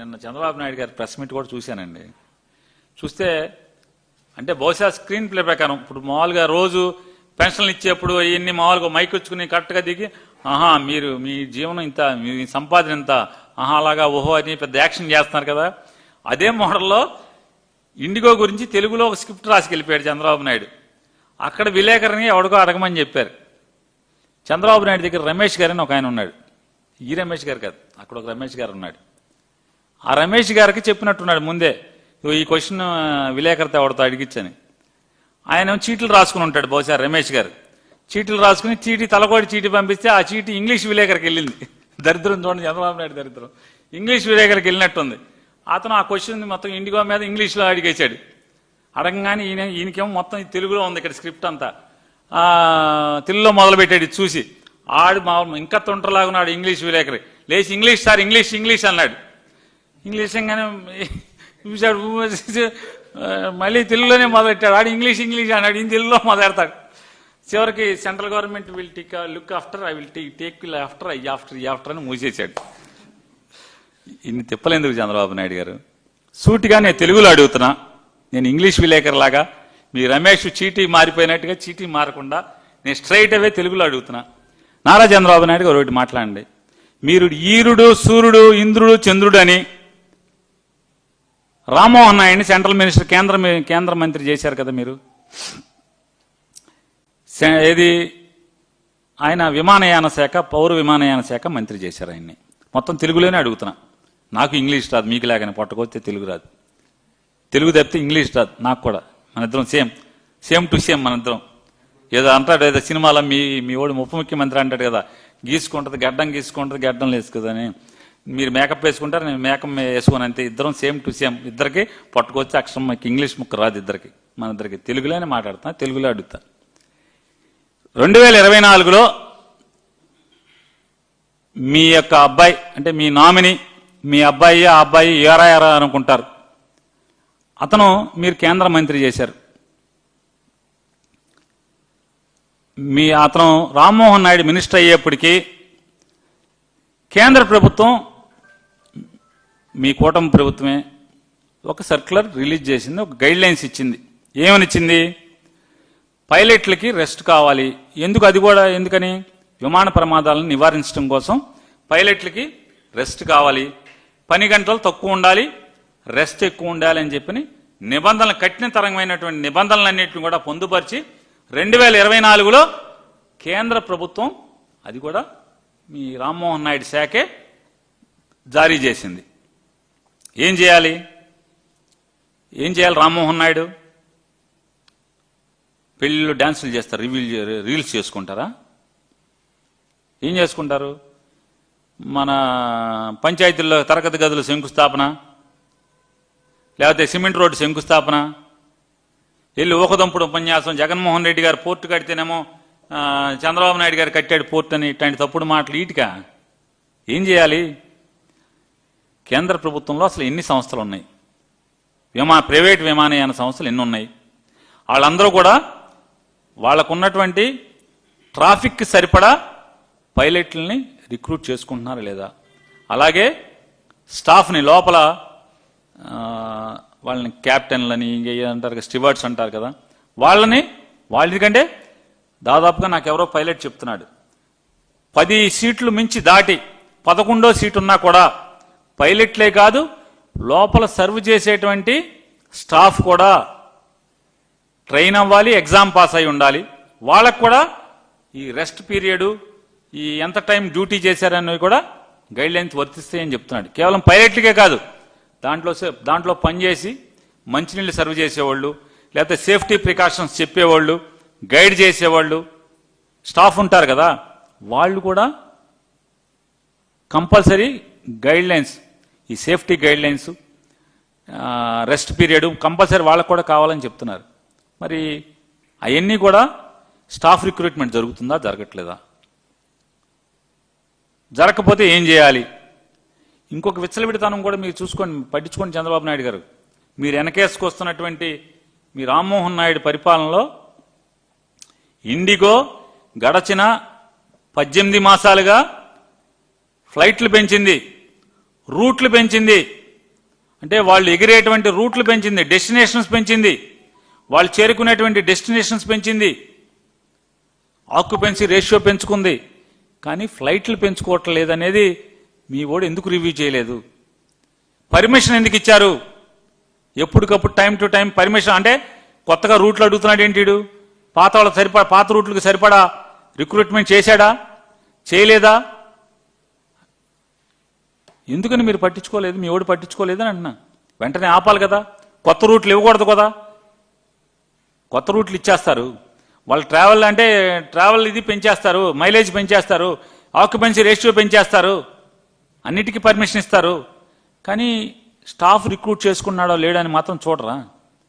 నిన్న చంద్రబాబు నాయుడు గారి press meet కూడా చూశానండి. చూస్తే అంటే బహుశా స్క్రీన్ ప్లే ప్రకారం ఇప్పుడు మామూలుగా రోజు పెన్షన్లు ఇచ్చేప్పుడు ఇవన్నీ మామూలుగా మైక్ వచ్చుకుని కరెక్ట్గా దిగి ఆహా మీరు మీ జీవనం ఇంత మీ సంపాదన ఇంత ఆహా అలాగా ఓహో అని పెద్ద యాక్షన్ చేస్తున్నారు కదా. అదే మోడల్లో ఇండిగో గురించి తెలుగులో ఒక స్క్రిప్ట్ రాసుకెళ్ళిపోయాడు చంద్రబాబు నాయుడు. అక్కడ విలేకరిని ఎవడికో అడగమని చెప్పారు. చంద్రబాబు నాయుడు దగ్గర రమేష్ గారు అని ఒక ఆయన ఉన్నాడు. ఈ రమేష్ గారు కాదు అక్కడ ఒక రమేష్ గారు ఉన్నాడు. ఆ రమేష్ గారికి చెప్పినట్టున్నాడు ముందే. ఈ క్వశ్చన్ విలేకరితో ఎవరితో అడిగించని ఆయన చీట్లు రాసుకుని ఉంటాడు బహుశా రమేష్ గారు. చీట్లు రాసుకుని చీటీ తలకోటి చీటీ పంపిస్తే ఆ చీటీ ఇంగ్లీష్ విలేకరికి వెళ్ళింది. దరిద్రం చూడండి చంద్రబాబు నాయుడు దరిద్రం. ఇంగ్లీష్ విలేకరికి వెళ్ళినట్టుంది. అతను ఆ క్వశ్చన్ మొత్తం ఇండిగో మీద ఇంగ్లీష్లో అడిగేశాడు. అడగంగానే ఈయన ఈయనకేమో మొత్తం తెలుగులో ఉంది ఇక్కడ స్క్రిప్ట్ అంతా. తెలుగులో మొదలుపెట్టాడు చూసి. ఆడు మా ఇంకా తొంటలాగా ఉన్నాడు ఇంగ్లీష్ విలేకరి. లేచి ఇంగ్లీష్ సార్ ఇంగ్లీష్ ఇంగ్లీష్ అన్నాడు. ఇంగ్లీష్ అనగానే చూశాడు మళ్ళీ తెలుగులోనే మొదలెట్టాడు. ఆడు ఇంగ్లీష్ ఇంగ్లీష్ అన్నాడు ఈయన తెలుగులో మొదలెడతాడు. చివరికి central government will take look after I will take take after I after ఈ ఆఫ్టర్ అని మూసేశాడు. ఇన్ని తిప్పలేందుకు చంద్రబాబు నాయుడు గారు? సూటిగా నేను తెలుగులో అడుగుతున్నా. నేను ఇంగ్లీష్ విలేకరులాగా మీ రమేష్ చీటీ మారిపోయినట్టుగా చీటీ మారకుండా నేను స్ట్రైట్ అవే తెలుగులో అడుగుతున్నా. నారా చంద్రబాబు నాయుడు గారు ఒకటి మాట్లాడండి. మీరు ఈరుడు సూర్యుడు ఇంద్రుడు చంద్రుడు అని రామ్మోహన్ నాయుడిని సెంట్రల్ మినిస్టర్ కేంద్ర కేంద్ర మంత్రి చేశారు కదా మీరు? ఏది? ఆయన విమానయాన శాఖ పౌర విమానయాన శాఖ మంత్రి చేశారు ఆయన్ని. మొత్తం తెలుగులోనే అడుగుతున్నా. నాకు ఇంగ్లీష్ రాదు మీకు లేకనే పట్టుకొస్తే తెలుగు రాదు. తెలుగు తప్పితే ఇంగ్లీష్ రాదు నాకు కూడా. మన ఇద్దరం సేమ్. సేమ్ టు సేమ్ మన ఇద్దరం. ఏదో అంటాడు ఏదో సినిమాలో మీ మీ వాడు ఉప ముఖ్యమంత్రి అంటాడు కదా గీసుకుంటుంది గడ్డం గీసుకుంటుంది గడ్డం వేసుకుందని మీరు మేకప్ వేసుకుంటారు నేను మేకప్ వేసుకుని అంతే. ఇద్దరం సేమ్ టు సేమ్. ఇద్దరికి పట్టుకొచ్చి అక్షరం మాకు ఇంగ్లీష్ ముక్క రాదు ఇద్దరికి. మన ఇద్దరికి తెలుగులోనే మాట్లాడుతున్నా తెలుగులో అడుగుతా. రెండు వేల ఇరవై నాలుగులో మీ యొక్క అబ్బాయి అంటే మీ నామిని మీ అబ్బాయి ఆ అబ్బాయి ఏరా ఏరా అనుకుంటారు. అతను మీరు కేంద్ర మంత్రి చేశారు. మీ అతను రామ్మోహన్ నాయుడు మినిస్టర్ అయ్యేప్పటికీ కేంద్ర ప్రభుత్వం మీ కూటమి ప్రభుత్వమే ఒక సర్క్యులర్ రిలీజ్ చేసింది ఒక గైడ్ లైన్స్ ఇచ్చింది. ఏమని ఇచ్చింది పైలట్లకి రెస్ట్ కావాలి. ఎందుకు అది కూడా? ఎందుకని? విమాన ప్రమాదాలను నివారించడం కోసం పైలట్లకి రెస్ట్ కావాలి. పని గంటలు తక్కువ ఉండాలి రెస్ట్ ఎక్కువ ఉండాలి అని చెప్పి నిబంధనలు కఠినతరమైనటువంటి నిబంధనలన్నింటిని కూడా పొందుపరిచి రెండు వేల ఇరవై నాలుగులో కేంద్ర ప్రభుత్వం అది కూడా మీ రామ్మోహన్ నాయుడు శాఖే జారీ చేసింది. ఏం చేయాలి? ఏం చేయాలి రామ్మోహన్ నాయుడు? పెళ్ళిళ్ళు డ్యాన్సులు చేస్తారు రివీల్ రీల్స్ చేసుకుంటారా? ఏం చేసుకుంటారు? మన పంచాయతీల్లో తరగతి గదులు శంకుస్థాపన లేకపోతే సిమెంట్ రోడ్డు శంకుస్థాపన వెళ్ళి ఊకదంపుడు ఉపన్యాసం జగన్మోహన్ రెడ్డి గారు పోర్టు కడితేనేమో చంద్రబాబు నాయుడు గారు కట్టాడు పోర్టు అని ఇట్లాంటి తప్పుడు మాటలు ఈటిక. ఏం చేయాలి? కేంద్ర ప్రభుత్వంలో అసలు ఎన్ని సంస్థలు ఉన్నాయి? విమా ప్రైవేట్ విమానయాన సంస్థలు ఎన్ని ఉన్నాయి? వాళ్ళందరూ కూడా వాళ్ళకున్నటువంటి ట్రాఫిక్కి సరిపడా పైలట్లని రిక్రూట్ చేసుకుంటున్నారా లేదా? అలాగే స్టాఫ్ని లోపల వాళ్ళని క్యాప్టెన్లని ఇంకే అంటారు కదా స్టివర్డ్స్ అంటారు కదా వాళ్ళని వాళ్ళకంటే దాదాపుగా నాకు ఎవరో పైలట్ చెప్తున్నాడు. పది సీట్లు మించి దాటి పదకొండో సీటు ఉన్నా కూడా పైలట్లే కాదు లోపల సర్వ్ చేసేటువంటి స్టాఫ్ కూడా ట్రైన్ అవ్వాలి ఎగ్జామ్ పాస్ అయి ఉండాలి. వాళ్ళకు కూడా ఈ రెస్ట్ పీరియడ్ ఈ ఎంత టైం డ్యూటీ చేశారన్నవి కూడా గైడ్ లైన్స్ వర్తిస్తాయని చెప్తున్నాడు. కేవలం పైలట్లకే కాదు దాంట్లో దాంట్లో పనిచేసి మంచినీళ్ళు సర్వ్ చేసేవాళ్ళు లేకపోతే సేఫ్టీ ప్రికాషన్స్ చెప్పేవాళ్ళు గైడ్ చేసేవాళ్ళు స్టాఫ్ ఉంటారు కదా వాళ్ళు కూడా కంపల్సరీ గైడ్ లైన్స్ ఈ safety guidelines rest period compulsory వాళ్ళకు కూడా కావాలని చెప్తున్నారు. మరి అవన్నీ కూడా స్టాఫ్ రిక్రూట్మెంట్ జరుగుతుందా జరగట్లేదా? జరగకపోతే ఏం చేయాలి? ఇంకొక విచ్చలవిడితనం కూడా మీరు చూసుకోండి పట్టించుకోండి చంద్రబాబు నాయుడు గారు. మీరు వెనకేసుకొస్తున్నటువంటి మీ రామ్మోహన్ నాయుడు పరిపాలనలో ఇండిగో గడచిన పద్దెనిమిది మాసాలుగా ఫ్లైట్లు పెంచింది. రూట్లు పెంచింది. అంటే వాళ్ళు ఎగిరేటువంటి రూట్లు పెంచింది డెస్టినేషన్స్ పెంచింది. వాళ్ళు చేరుకునేటువంటి డెస్టినేషన్స్ పెంచింది. ఆక్యుపెన్సీ రేషియో పెంచుకుంది. కానీ ఫ్లైట్లు పెంచుకోవటం లేదనేది మీ ఓడు ఎందుకు రివ్యూ చేయలేదు? పర్మిషన్ ఎందుకు ఇచ్చారు? ఎప్పటికప్పుడు టైం టు టైం పర్మిషన్ అంటే కొత్తగా రూట్లు అడుగుతున్నాడు ఏంటిడు పాత వాళ్ళ సరిపడా పాత రూట్లకు సరిపడా? రిక్రూట్మెంట్ చేశాడా? చేయలేదా? ఎందుకని మీరు పట్టించుకోలేదు? మీ ఓడి పట్టించుకోలేదని అంటున్నా వెంటనే ఆపాలి కదా. కొత్త రూట్లు ఇవ్వకూడదు కదా. కొత్త రూట్లు ఇచ్చేస్తారు. వాళ్ళు ట్రావెల్ అంటే ట్రావెల్ ఇది పెంచేస్తారు మైలేజ్ పెంచేస్తారు ఆక్యుపెన్సీ రేషియో పెంచేస్తారు అన్నిటికీ పర్మిషన్ ఇస్తారు. కానీ స్టాఫ్ రిక్రూట్ చేసుకున్నాడో లేడని మాత్రం చూడరా?